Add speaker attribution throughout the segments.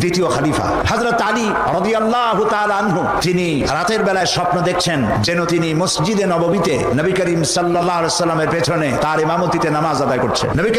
Speaker 1: দ্বিতীয় খালিফা। হজরত তিনি রাতের বেলায় স্বপ্ন দেখছেন যেন তিনি মসজিদে নববীতে নবী করিম সাল্লাহ পেছনে তার ইমামতিতে নামাজ আদায় করছেন। নবী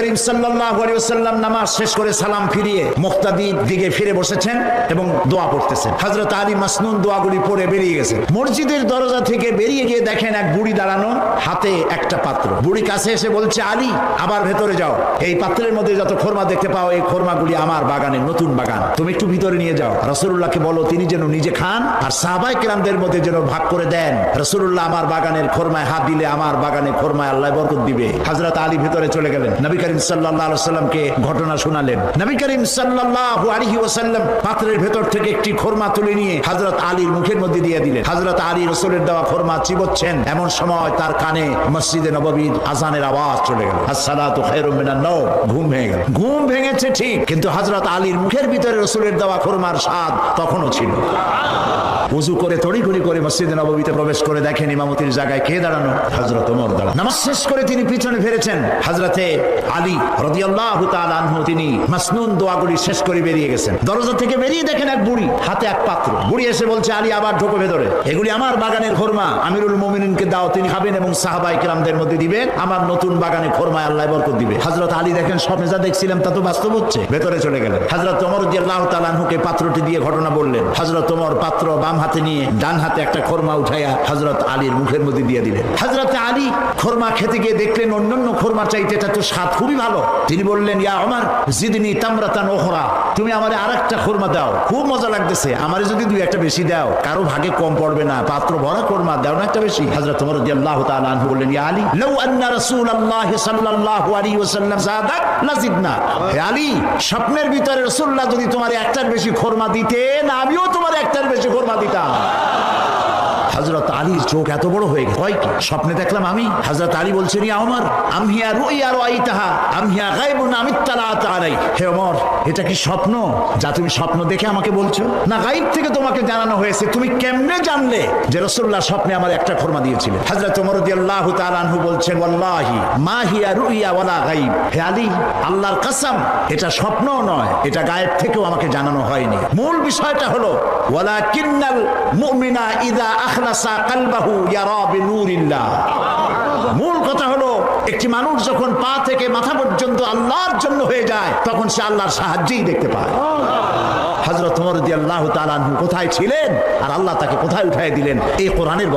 Speaker 1: নামাজ শেষ করে সালাম ফিরিয়ে মুক্তাদির দিকে ফিরে বসেছেন এবং দোয়া পড়তেছেন। হজরত আলী মাসনুন দোয়াগুলি পড়ে বেরিয়ে গেছে মসজিদের দরজা থেকে বেরিয়ে গিয়ে দেখেন এক বুড়ি দাঁড়ানো হাতে একটা পাত্র। বুড়ি কাছে এসে বলছে, আলী, আবার ভেতরে যাও। এই পাত্রের মধ্যে যত খোরমা দেখতে পাও, এই খোরমাগুলি আমার বাগানের নতুন বাগান। তুমি একটু ভিতরে নিয়ে যাও। রসুল্লাহকে বলো, তিনি যেন নিজে খান আর সাহাবাই কিরামদের মধ্যে যেন ভাগ করে দেন। রসুল্লাহ আমার বাগানের খোরমায় হাত দিলে আমার বাগানের খোরমায় আল্লাহ বরকত দিবে। হজরত আলী ভিতরে চলে গেলেন। নবী করিম সাল্লাহ সাল্লামকে ঘটনা শোনালেন। নবী করিম সাল্লাহ আলহি ওসাল্লাম পাত্রের ভেতর থেকে একটি খোরমা তুলে নিয়ে হজরত আলীর মুখের মধ্যে দিয়ে দিলেন। হজরত আলী রসুলের দেওয়া খোরমা চিবচ্ছেন। এমন সময় তার কানে মসজিদে নববীর আজানের আওয়াজ চলে গেল। আসসালাতু ঘুম ভেঙে গেল। ঘুম ভেঙেছে ঠিক, কিন্তু হজরত আলীর মুখের ভিতরে রসুলের দেওয়া খোরমার স্বাদ তখনও ছিল। উজু করে, তড়িঘড়ি করে মসজিদে নববীতে প্রবেশ করে দেখেন ইমামতির জায়গায় কে দাঁড়ানো? হজরত ওমর দাঁড়ানো। নামাজ শেষ করে তিনি পিছনে ফিরেছেন। হজরতে আলী রদিয়াল্লাহু তাআলা আনহু, তিনি মাসনুন দোয়াগুলি শেষ করে বেরিয়ে গেছেন। দরজা থেকে বেরিয়ে দেখেন এক বুড়ি, হাতে এক পাত্র। বুড়ি এসে বলছে, আলী, আবার ঢোকো ভেতরে। এগুলি আমার বাগানের খোরমা। আমিরুল মুমিনিনকে দাও, তিনি খাবেন এবং সাহাবাই কিরামদের মধ্যে দিবেন। আমার নতুন বাগানে খোরমায় আল্লাহ বরকত দিবে। হজরত আলী দেখেন সব স্বপ্নে যা দেখছিলাম তা তো বাস্তব হচ্ছে। ভেতরে চলে গেলেন। হজরত ওমর রাদিয়াল্লাহু তাআলা আনহুকে পাত্রটি দিয়ে ঘটনা বললেন। হজরত ওমর পাত্র বাম হাতে নিয়ে ডান হাতে একটা খোরমা উঠাইয়া হজরত আলীর মুখের মধ্যে দিয়ে দিলেন। হজরত আলী খোরমা খেতে গিয়ে দেখলেন, অন্যান্য খোরমা চাইতে এটা তো স্বাদ খুবই ভালো। তিনি বললেন, ইয়া আমার জিদনি তামরাতান ওহরা তুমি আমারে আরেকটা খোরমা দাও। খুব মজা লাগতেছে, আমার যদি দুই একটা বেশি দাও। কারও ভাগে কম পড়বে না, পাত্র ভরা খোরমা, দাও না একটা বেশি। হযরত ওমর রাদিয়াল্লাহু তাআলা আনহু বললেন, ইয়া আলী, লাউ আন্না রাসূলুল্লাহ সাল্লাল্লাহু আলাইহি ওয়াসাল্লাম যাদাক, লাজিদনা। হে আলী, স্বপ্নের ভিতরে রসুল্লাহ যদি তোমার একটার বেশি খোরমা দিতেন, আমিও তোমার একটার বেশি খোরমা দিতাম। হজরত আলীর চোখ এত বড় হয়ে গেছে। কি? স্বপ্নে দেখলাম আমি। হজরত আলী বলছেন আমার আমহিয়া রুইয়া রাইতাহা আমহিয়া গায়বুন আমিত্তালাত আলাই। হে ওমর, এটা কি স্বপ্ন? যা তুমি স্বপ্ন দেখে আমাকে বলছো। না গাইব থেকে তোমাকে জানানো হয়েছে। তুমি কেমনে জানলে যে রাসূলুল্লাহ স্বপ্নে আমার একটা খরমা দিয়েছিলেন? হযরত ওমর রাদিয়াল্লাহু তাআলা বলছেন মা হিয়া রুইয়া ওয়ালা গায়ব। হে আলী, আল্লাহর কসম, এটা স্বপ্নও নয়, এটা গায়েব থেকেও আমাকে জানানো হয়নি। মূল বিষয়টা হলো, ওয়ালাকিন্নাল মুমিনা ইদা মূল কথা হলো, একটি মানুষ যখন পা থেকে মাথা পর্যন্ত আল্লাহর জন্য হয়ে যায়, তখন সে আল্লাহর সাহায্যেই দেখতে পায়। কোথায় ছিলেন? আর আল্লাহ তাকে কোথায় উঠাই দিলেন? কোরআনের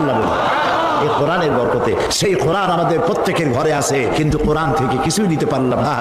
Speaker 1: আল্লাহ কোরআনের সেই আমাদের প্রত্যেকের ঘরে আছে, কিন্তু কোরআন থেকে কিছুই নিতে পারলাম না